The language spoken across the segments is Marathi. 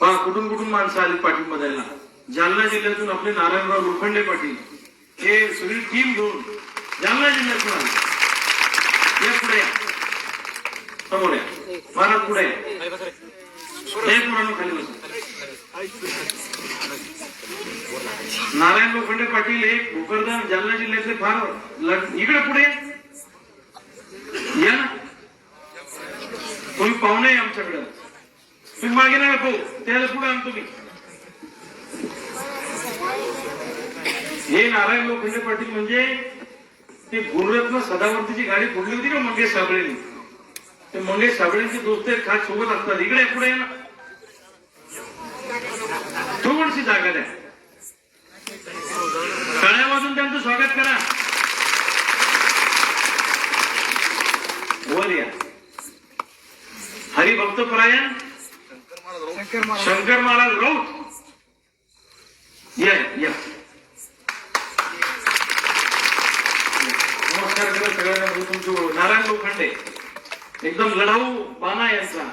पहा कुठून कुठून माणसं आली पाठिंबा द्यायला जालना जिल्ह्यातून आपले नारायणराव लोखंडे पाटील. हे सगळी टीम घेऊन जालना जिल्ह्यातून आले. या पुढे समोर या. महाराज पुढे एक मुलांना खाली नारायण लोखंडे पाटील हे भोकरदान जालना जिल्ह्यातले फार इकडे पुढे. या. ना. तुम्ही पाहुणे आमच्याकडे. मी मागे नाही पाहू त्याला पुढे आणतो मी हे नारायण लोखंडे पाटील म्हणजे ते गुरुरत्न सदावर्तीची गाडी फोडली होती ना मंगेश साबळेने. ते मंगेश साबळेंचे दोस्त खास सोबत असतात. इकडे पुढे या ना. थोडीशी जागा द्या. टाळ्या वाजून त्यांचं स्वागत करा. वर या. हरिभक्त परायण शंकर महाराज राऊत. या या. नमस्कार करा सगळ्यांना मी तुमची नारायण लोखंडे. एकदम लढाऊ बाणा यांचा.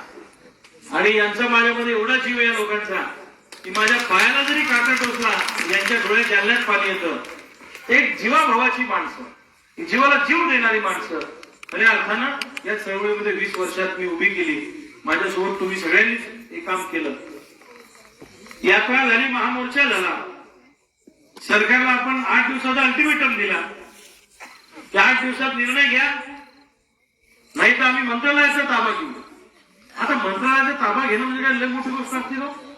आणि यांचा माझ्यामध्ये एवढा जीव या लोकांचा की माझ्या पायाला जरी काटा टोचला यांच्या डोळ्यात जालन्यात पाणी येतं. एक जीवाभावाची माणसं. जीवाला जीव देणारी माणसं. खऱ्या अर्थानं या चळवळीमध्ये वीस वर्षात मी उभी केली. माझ्यासोबत तुम्ही सगळ्यांनीच हे काम केलं. यात्रा झाली महामोर्चा झाला. सरकारला आपण आठ दिवसाचा अल्टिमेटम दिला. त्या आठ दिवसात निर्णय घ्या. नाही तर आम्ही मंत्रालयाचा ताबा घेऊ. आता मंत्रालयाचा ताबा घेणं म्हणजे काय? लय मोठी गोष्ट असते ना